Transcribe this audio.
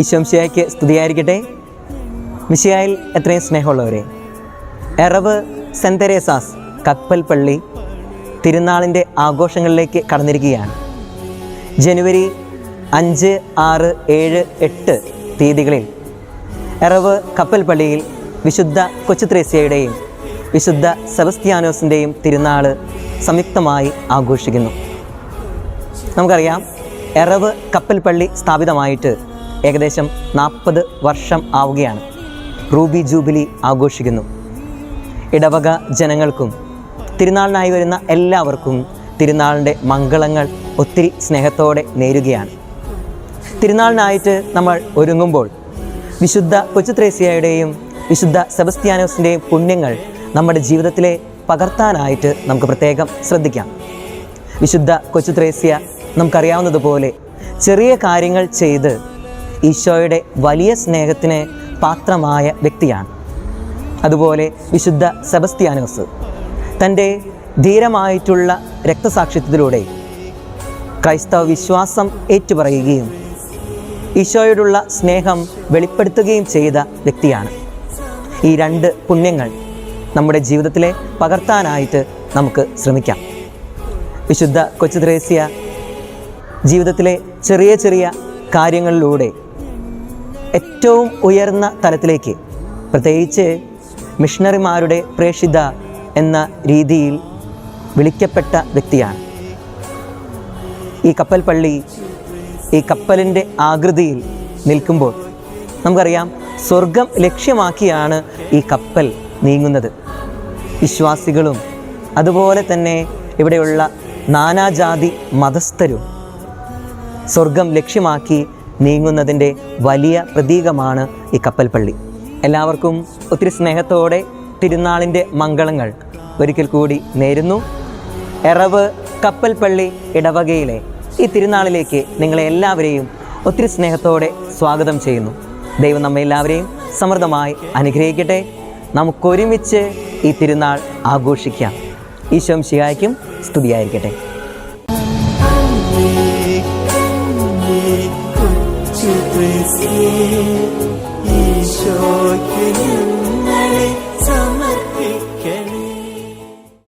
ഈശോംശിയായ്ക്ക് സ്തുതിയായിരിക്കട്ടെ. മിശിയായിൽ എത്രയും സ്നേഹമുള്ളവരെ എറവ് സെന്റ് തെരേസാസ് കപ്പൽ പള്ളി തിരുനാളിന്റെ ആഘോഷങ്ങളിലേക്ക് കടന്നിരിക്കുകയാണ്. ജനുവരി അഞ്ച് ആറ് ഏഴ് എട്ട് തീയതികളിൽ എറവ് കപ്പൽ പള്ളിയിൽ വിശുദ്ധ കൊച്ചുത്രേസ്യയുടെയും വിശുദ്ധ സെബസ്ത്യാനോസിന്റെയും തിരുനാൾ സംയുക്തമായി ആഘോഷിക്കുന്നു. നമുക്കറിയാം എറവ് കപ്പൽ പള്ളി സ്ഥാപിതമായിട്ട് ഏകദേശം നാൽപ്പത് വർഷം ആവുകയാണ്. റൂബി ജൂബിലി ആഘോഷിക്കുന്നു. ഇടവക ജനങ്ങൾക്കും തിരുനാളിനായി വരുന്ന എല്ലാവർക്കും തിരുനാളിന്റെ മംഗളങ്ങൾ ഒത്തിരി സ്നേഹത്തോടെ നേരുകയാണ്. തിരുനാളിനായിട്ട് നമ്മൾ ഒരുങ്ങുമ്പോൾ വിശുദ്ധ കൊച്ചുത്രേസ്യയുടെയും വിശുദ്ധ സെബസ്ത്യാനോസിന്റെയും പുണ്യങ്ങൾ നമ്മുടെ ജീവിതത്തിലെ പകർത്താനായിട്ട് നമുക്ക് പ്രത്യേകം ശ്രദ്ധിക്കാം. വിശുദ്ധ കൊച്ചുത്രേസ്യ നമുക്കറിയാവുന്നതുപോലെ ചെറിയ കാര്യങ്ങൾ ചെയ്ത് ഈശോയുടെ വലിയ സ്നേഹത്തിന് പാത്രമായ വ്യക്തിയാണ്. അതുപോലെ വിശുദ്ധ സെബസ്ത്യാനോസ് തന്റെ ധീരമായിട്ടുള്ള രക്തസാക്ഷിത്വത്തിലൂടെ ക്രൈസ്തവ വിശ്വാസം ഏറ്റുപറയുകയും ഈശോയോടുള്ള സ്നേഹം വെളിപ്പെടുത്തുകയും ചെയ്ത വ്യക്തിയാണ്. ഈ രണ്ട് പുണ്യങ്ങൾ നമ്മുടെ ജീവിതത്തിലെ പകർത്താനായിട്ട് നമുക്ക് ശ്രമിക്കാം. വിശുദ്ധ കൊച്ചുത്രേസ്യ ജീവിതത്തിലെ ചെറിയ ചെറിയ കാര്യങ്ങളിലൂടെ ഏറ്റവും ഉയർന്ന തലത്തിലേക്ക് പ്രത്യേകിച്ച് മിഷണറിമാരുടെ പ്രേക്ഷിത എന്ന രീതിയിൽ വിളിക്കപ്പെട്ട വ്യക്തിയാണ്. ഈ കപ്പൽ പള്ളി ഈ കപ്പലിന്റെ ആകൃതിയിൽ നിൽക്കുമ്പോൾ നമുക്കറിയാം സ്വർഗം ലക്ഷ്യമാക്കിയാണ് ഈ കപ്പൽ നീങ്ങുന്നത്. വിശ്വാസികളും അതുപോലെ തന്നെ ഇവിടെയുള്ള നാനാജാതി മതസ്ഥരും സ്വർഗം ലക്ഷ്യമാക്കി നീങ്ങുന്നതിന്റെ വലിയ പ്രതീകമാണ് ഈ കപ്പൽപ്പള്ളി. എല്ലാവർക്കും ഒത്തിരി സ്നേഹത്തോടെ തിരുനാളിന്റെ മംഗളങ്ങൾ ഒരിക്കൽ കൂടി നേരുന്നു. എറവ് കപ്പൽപ്പള്ളി ഇടവകയിലെ ഈ തിരുനാളിലേക്ക് നിങ്ങളെ എല്ലാവരെയും ഒത്തിരി സ്നേഹത്തോടെ സ്വാഗതം ചെയ്യുന്നു. ദൈവം നമ്മെ എല്ലാവരെയും സമൃദ്ധമായി അനുഗ്രഹിക്കട്ടെ. നമുക്കൊരുമിച്ച് ഈ തിരുനാൾ ആഘോഷിക്കാം. ഈശോം ശിഹായ്ക്കും സ്തുതിയായിരിക്കട്ടെ. ഈശോയ്ക്ക്